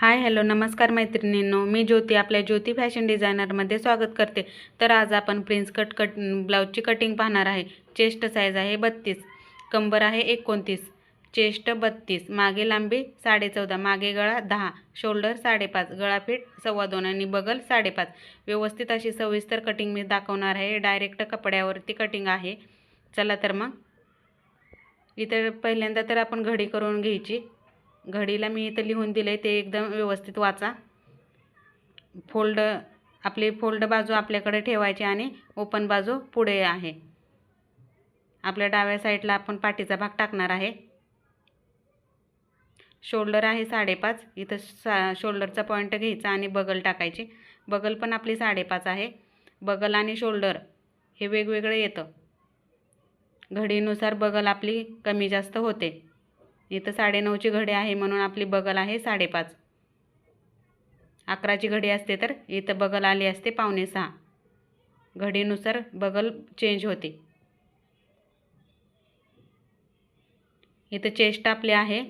Hi hello नमस्कार मैत्रिणींनो. मी ज्योती आपल्या ज्योती फॅशन डिझायनरमध्ये स्वागत करते. तर आज आपण प्रिन्स कट कट ब्लाऊजची कटिंग पाहणार आहे. चेस्ट साईज आहे बत्तीस. कंबर आहे एकोणतीस. चेस्ट बत्तीस. मागे लांबी साडेचौदा. मागे गळा दहा. शोल्डर साडेपाच. गळापीठ सव्वा दोन आणि बगल साडेपाच. व्यवस्थित अशी सविस्तर कटिंग मी दाखवणार आहे. डायरेक्ट कपड्यावरती कटिंग आहे. चला तर मग. इतर पहिल्यांदा तर आपण घडी करून घ्यायची. घडीला मी इथं लिहून दिलं आहे ते एकदम व्यवस्थित वाचा. फोल्ड आपली फोल्ड बाजू आपल्याकडे ठेवायची आणि ओपन बाजू पुढे आहे. आपल्या डाव्या साईडला आपण पाठीचा भाग टाकणार आहे. शोल्डर आहे साडेपाच इथं सा शोल्डरचा पॉईंट घ्यायचा आणि बगल टाकायची. बगल पण आपली साडेपाच आहे. बगल आणि शोल्डर हे वेगवेगळे येतं. घडीनुसार बगल आपली कमी जास्त होते. इथं साडेनऊची घडी आहे म्हणून आपली बगल आहे साडेपाच. अकराची घडी असते तर इथं बगल आली असते पावणे सहा. घडीनुसार बगल चेंज होते. इथं चेस्ट आपले आहे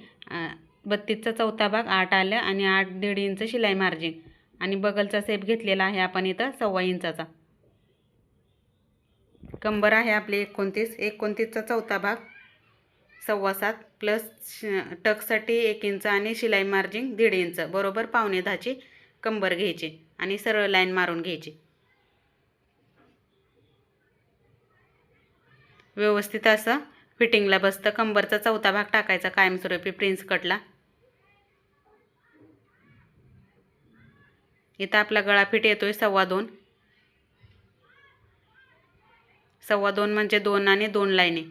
बत्तीसचा चौथा भाग आठ आलं आणि आठ दीड इंच शिलाई मार्जिन आणि बगलचा सेप घेतलेला आहे आपण इथं सव्वा इंचाचा. कंबर आहे आपली एकोणतीस एकोणतीसचा चौथा भाग. सव्वा सात प्लस टकसाठी एक इंच आणि शिलाई मार्जिन दीड इंच बरोबर पावणे दहाची कंबर घ्यायची आणि सरळ लाईन मारून घ्यायची. व्यवस्थित असं फिटिंगला बसतं कंबरचा चौथा भाग टाकायचा कायमस्वरूपी प्रिन्स कटला. इथं आपला गळा फिट येतोय सव्वा दोन. सव्वा दोन म्हणजे दोन आणि दोन लाईनी.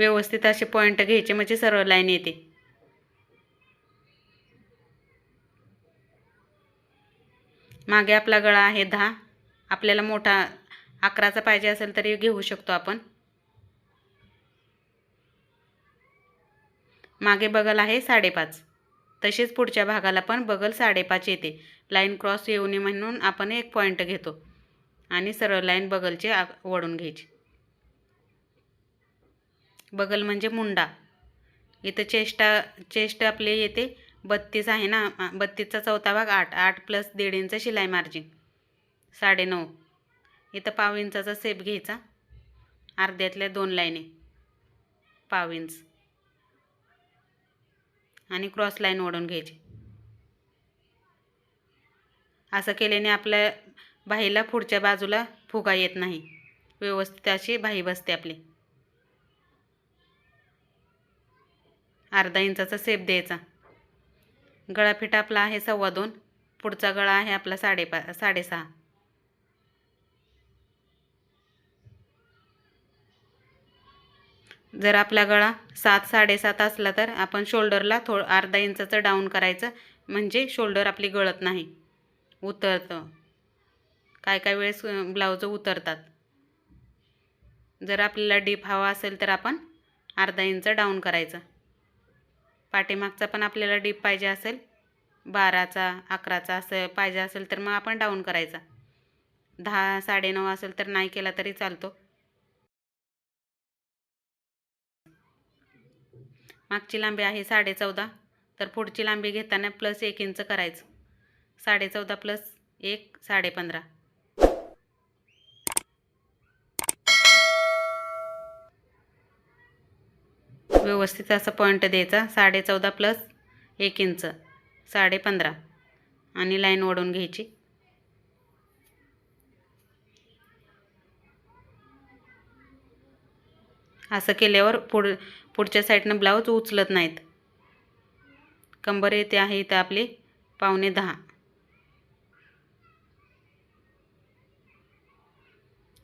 व्यवस्थित असे पॉईंट घ्यायचे म्हणजे सरळ लाईन येते. मागे आपला गळा आहे दहा. आपल्याला मोठा अकराचा पाहिजे असेल तरी घेऊ शकतो आपण. मागे बगल आहे साडेपाच. तसेच पुढच्या भागाला पण बगल साडेपाच येते. लाईन क्रॉस येऊ नये म्हणून आपण एक पॉईंट घेतो. आणि सरळ लाईन बगलची वळून घ्यायची. बगल म्हणजे मुंडा. इथं चेष्टा चेस्ट आपले येते. बत्तीस आहे ना बत्तीसचा चौथा भाग आठ. आठ प्लस दीड इंच शिलाई मार्जिन साडेनऊ इथं पाव इंचाचा सेप घ्यायचा. अर्ध्यातल्या दोन लाईने. पाव इंच. आणि क्रॉस लाईन ओढून घ्यायची. असं केल्याने आपल्या बाहीला पुढच्या बाजूला फुगा येत नाही. व्यवस्थित अशी बाही बसते आपली. अर्धा इंचाचा सेप द्यायचा. गळा फिट आपला आहे सव्वा दोन पुढचा गळा आहे आपला साडेपा साडेसहा. जर आपला गळा सात साडेसात असला तर आपण शोल्डरला थो अर्धा इंचाचं डाऊन करायचं म्हणजे शोल्डर आपली गळत नाही उतरतं. काय काय वेळेस ब्लाऊज उतरतात. जर आपल्याला डीप हवा असेल तर आपण अर्धा इंच डाऊन करायचं. पाठीमागचा पण आपल्याला डीप पाहिजे असेल बाराचा अकराचा असं पाहिजे असेल तर मग आपण डाऊन करायचा. दहा साडेनऊ असेल तर नाही केला तरी चालतो. मागची लांबी आहे साडेचौदा तर पुढची लांबी घेताना प्लस एक इंच करायचं. साडेचौदा प्लस एक साडेपंधरा. व्यवस्थित असा पॉईंट द्यायचा. साडे चौदा प्लस एक इंच साडेपंधरा आणि लाईन ओढून घ्यायची. असं केल्यावर पुढ पुढच्या साईडनं ब्लाऊज उचलत नाहीत. कंबर येते आहे इथं आपली. पावणे दहा.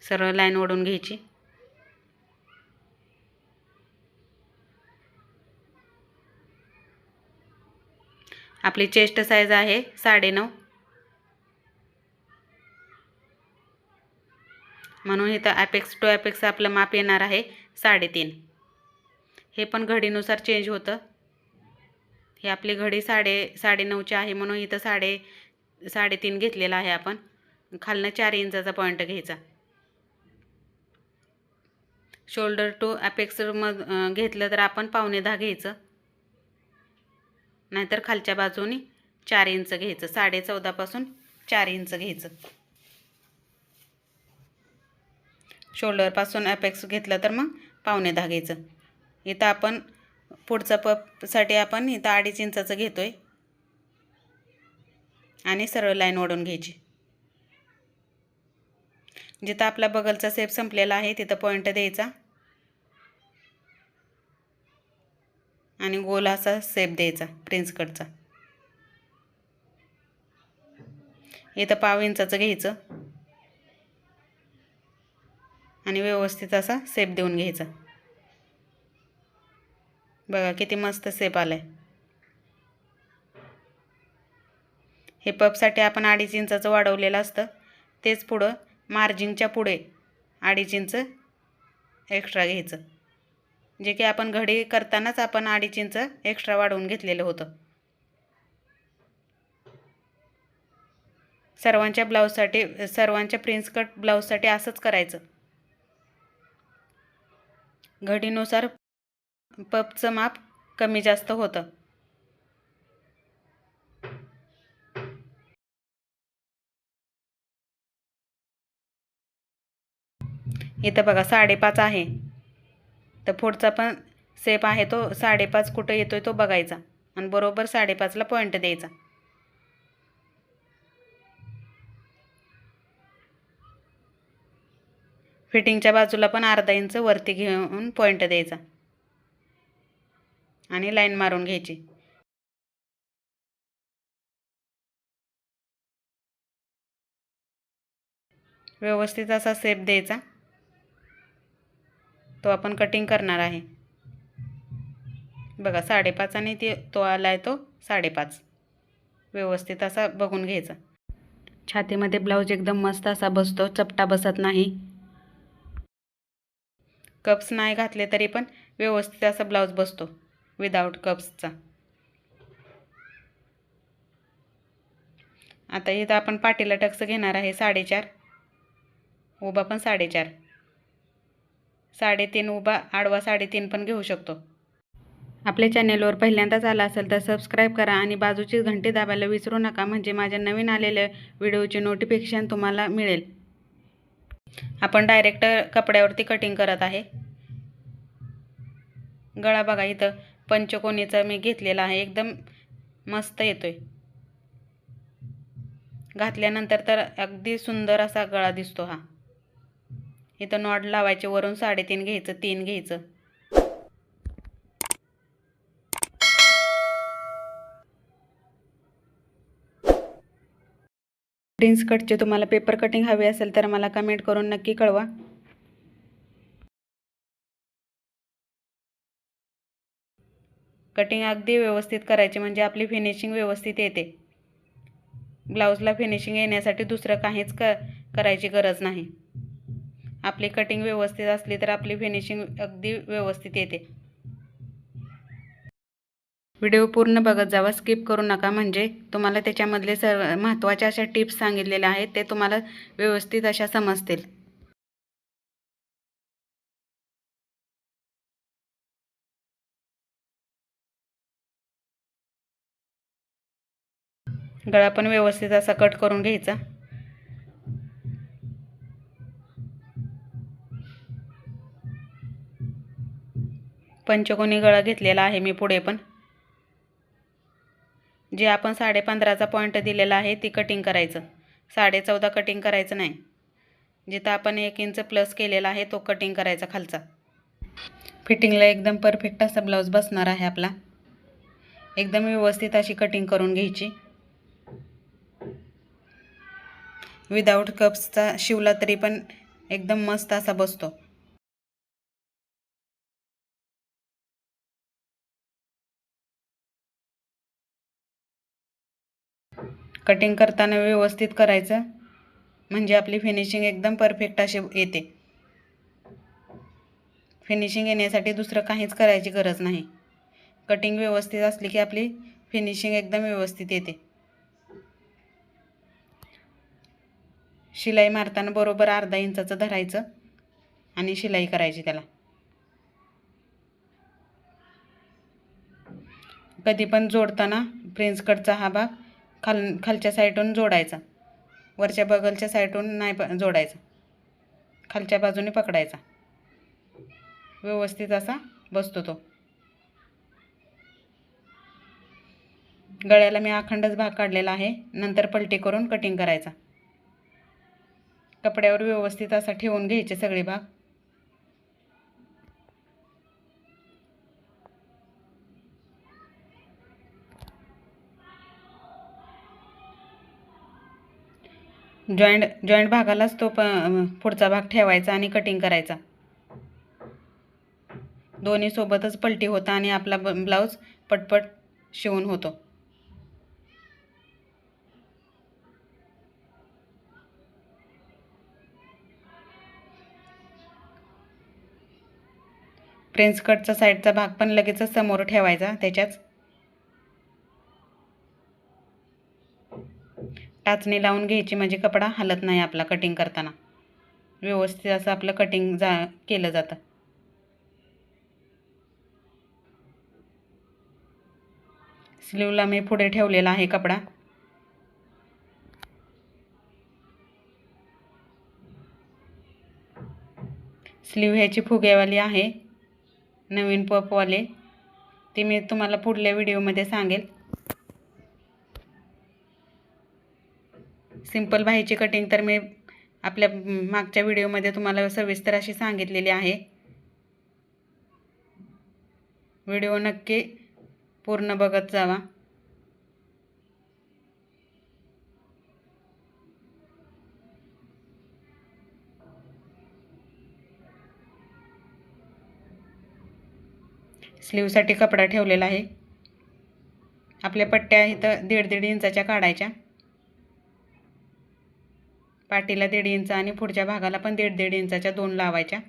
सरळ लाईन ओढून घ्यायची. आपली चेस्ट साईज आहे साडेनऊ. म्हणून इथं ॲपेक्स टू ॲपेक्स आपलं माप येणार आहे साडेतीन. हे पण घडीनुसार चेंज होतं. हे आपली घडी साडे साडेनऊची आहे म्हणून इथं साडे साडेतीन घेतलेलं आहे आपण. खालनं चार इंचाचा पॉईंट घ्यायचा. शोल्डर टू ॲपेक्स मग घेतलं तर आपण पावणे दहा घ्यायचं. नाहीतर खालच्या बाजूनी चार इंच घ्यायचं साडे चौदापासून चार इंच घ्यायचं. शोल्डरपासून अपेक्स घेतलं तर मग पावणे दहा घ्यायचं. इथं आपण पुढचा पपसाठी आपण इथं अडीच इंचाचं घेतो आहे आणि सरळ लाईन ओढून घ्यायची. जिथं आपला बगलचा सेप संपलेला आहे तिथं पॉईंट द्यायचा. आणि गोल असा सेप द्यायचा प्रिन्स कटचा इथं पाव इंचाचं घ्यायचं. आणि व्यवस्थित असा सेप देऊन घ्यायचा. बघा किती मस्त सेप आलाय. हे पपसाठी आपण अडीच इंचाचं वाढवलेलं असतं. तेच पुढं मार्जिनच्या पुढे अडीच इंच एक्स्ट्रा घ्यायचं. जे की आपण घडी करतानाच आपण अडीच इंच एक्स्ट्रा वाढवून घेतलेलं होतं. सर्वांच्या ब्लाऊजसाठी सर्वांच्या प्रिन्स कट ब्लाऊजसाठी असंच करायचं. घडीनुसार पपचं माप कमी जास्त होतं. इथं बघा साडेपाच आहे. तर पुढचा पण सेप आहे तो साडेपाच कुठं येतोय तो बघायचा. आणि बरोबर साडेपाचला पॉईंट द्यायचा. फिटिंगच्या बाजूला पण अर्धा इंच वरती घेऊन पॉईंट द्यायचा. आणि लाईन मारून घ्यायची. व्यवस्थित असा सेप द्यायचा. तो आपण कटिंग करणार आहे. बघा साडेपाच आणि ते तो आला आहे तो साडेपाच. व्यवस्थित असा बघून घ्यायचा. छातीमध्ये ब्लाऊज एकदम मस्त असा बसतो चपटा बसत नाही. कप्स नाही घातले तरी पण व्यवस्थित असा ब्लाऊज बसतो विदाऊट कप्सचा आता इथं आपण पाटीला टक्स घेणार आहे साडेचार. उभा पण साडेचार. साडेतीन उभा आडवा साडेतीन पण घेऊ शकतो. आपल्या चॅनेलवर पहिल्यांदाच आला असेल तर सबस्क्राईब करा आणि बाजूची घंटी दाबायला विसरू नका म्हणजे माझ्या नवीन आलेल्या व्हिडिओचे नोटिफिकेशन तुम्हाला मिळेल. आपण डायरेक्ट कपड्यावरती कटिंग करत आहे. गळा बघा इथं पंचकोनीचा मी घेतलेला आहे एकदम मस्त येतोय. घातल्यानंतर तर अगदी सुंदर असा गळा दिसतो हा. इथं नॉड लावायचे वरून साडेतीन घ्यायचं तीन घ्यायचं. प्रिन्स कटचे तुम्हाला पेपर कटिंग हवी असेल तर मला कमेंट करून नक्की कळवा. कटिंग अगदी व्यवस्थित करायची म्हणजे आपली फिनिशिंग व्यवस्थित येते. ब्लाऊजला फिनिशिंग येण्यासाठी दुसरं काहीच क करायची गरज नाही. आपली कटिंग व्यवस्थित असली तर आपली फिनिशिंग अगदी व्यवस्थित येते. व्हिडिओ पूर्ण बघत जावा. स्किप करू नका. म्हणजे तुम्हाला त्याच्यामधले सर्व महत्त्वाच्या अशा टिप्स सांगितलेल्या आहेत ते तुम्हाला व्यवस्थित अशा समजतील. गळा पण व्यवस्थित असा कट करून घ्यायचा. पंचकोनी गळा घेतलेला आहे मी पुढे पण. जे आपण साडे पंधराचा पॉईंट दिलेला आहे ती कटिंग करायचं. साडे चौदा कटिंग करायचं नाही. जिथं आपण एक इंच प्लस केलेला आहे तो कटिंग करायचा खालचा. फिटिंगला एकदम परफेक्ट असा ब्लाऊज बसणार आहे आपला. एकदम व्यवस्थित अशी कटिंग करून घ्यायची. विदाऊट कप्सचा शिवला तरी पण एकदम मस्त असा बसतो. कटिंग करताना व्यवस्थित करायचं. म्हणजे आपली फिनिशिंग एकदम परफेक्ट अशी येते. फिनिशिंग येण्यासाठी दुसरं काहीच करायची गरज नाही. कटिंग व्यवस्थित असली की आपली फिनिशिंग एकदम व्यवस्थित येते. शिलाई मारताना बरोबर अर्धा इंचाचं धरायचं आणि शिलाई करायची त्याला. कधी पण जोडताना प्रिन्स कटचा हा भाग खाल खालच्या साईडून जोडायचा. वरच्या बगलच्या साईडून नाही प जोडायचा. खालच्या बाजूने पकडायचा. व्यवस्थित असा बसतो तो. गळ्याला मी अखंडच भाग काढलेला आहे. नंतर पलटी करून कटिंग करायचा. कपड्यावर व्यवस्थित असा ठेवून घ्यायचे सगळे भाग. जॉईंट जॉईंट भागालाच तो प पुढचा भाग ठेवायचा आणि कटिंग करायचा. दोन्ही सोबतच पलटी होता आणि आपला ब ब्लाऊज पटपट शिवून होतो. प्रिन्स कटचा साईडचा भाग पण लगेचच समोर ठेवायचा त्याच्याच टाचणी लावून घ्यायची म्हणजे कपडा हलत नाही आपला कटिंग करताना. व्यवस्थित असं आपलं कटिंग जा केलं जातं. स्लीवला मी पुढे ठेवलेला आहे कपडा. स्लीव ह्याची फुगेवाली आहे नवीन पपवाले ती मी तुम्हाला पुढल्या व्हिडिओमध्ये सांगेल. सिंपल बाहीची कटिंग तर मी आपल्या मागच्या व्हिडिओमध्ये तुम्हाला सविस्तर अशी सांगितलेली आहे. व्हिडिओ नक्की पूर्ण बघत जावा. स्लीवसाठी कपडा ठेवलेला आहे. आपल्या पट्ट्या इथं दीड दीड इंचाच्या काढायच्या. पाटीला दीड इंच आणि पुढच्या भागाला पण दीड दीड इंचाच्या दोन लावायच्या.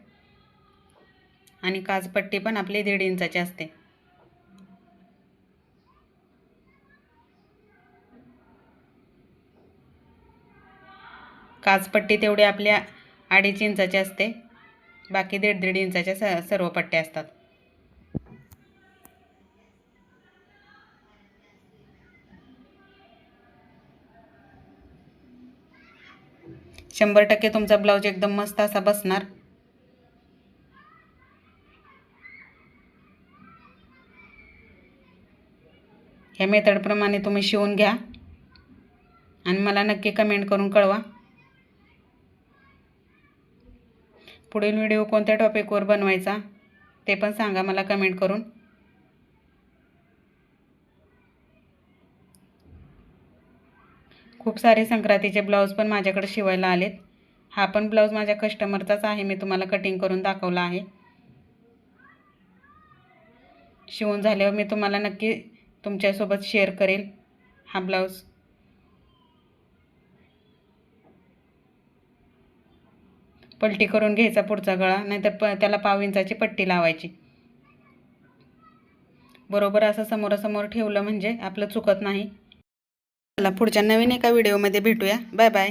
आणि काजपट्टी पण आपली दीड इंचाची असते. काजपट्टी तेवढी आपल्या अडीच इंचाची असते. बाकी दीड दीड इंचाच्या स सर्व पट्ट्या असतात. शंभर टक्के तुमचा ब्लाऊज एकदम मस्त असा बसणार. ह्या मेथडप्रमाणे तुम्ही शिवून घ्या. आणि मला नक्की कमेंट करून कळवा. पुढील व्हिडिओ कोणत्या टॉपिकवर बनवायचा ते पण सांगा मला कमेंट करून. खूप सारे संक्रांतीचे ब्लाऊज पण माझ्याकडे शिवायला आलेत. हा पण ब्लाऊज माझ्या कस्टमरचाच आहे. मी तुम्हाला कटिंग करून दाखवला आहे. शिवून झाल्यावर मी तुम्हाला नक्की तुमच्यासोबत शेअर करेल हा ब्लाऊज. पलटी करून घ्यायचा पुढचा गळा नाहीतर प त्याला पाव इंचाची पट्टी लावायची. बरोबर असं समोरासमोर ठेवलं म्हणजे आपलं चुकत नाही. चला पुढच्या नवीन एका व्हिडिओमध्ये भेटूया. Bye bye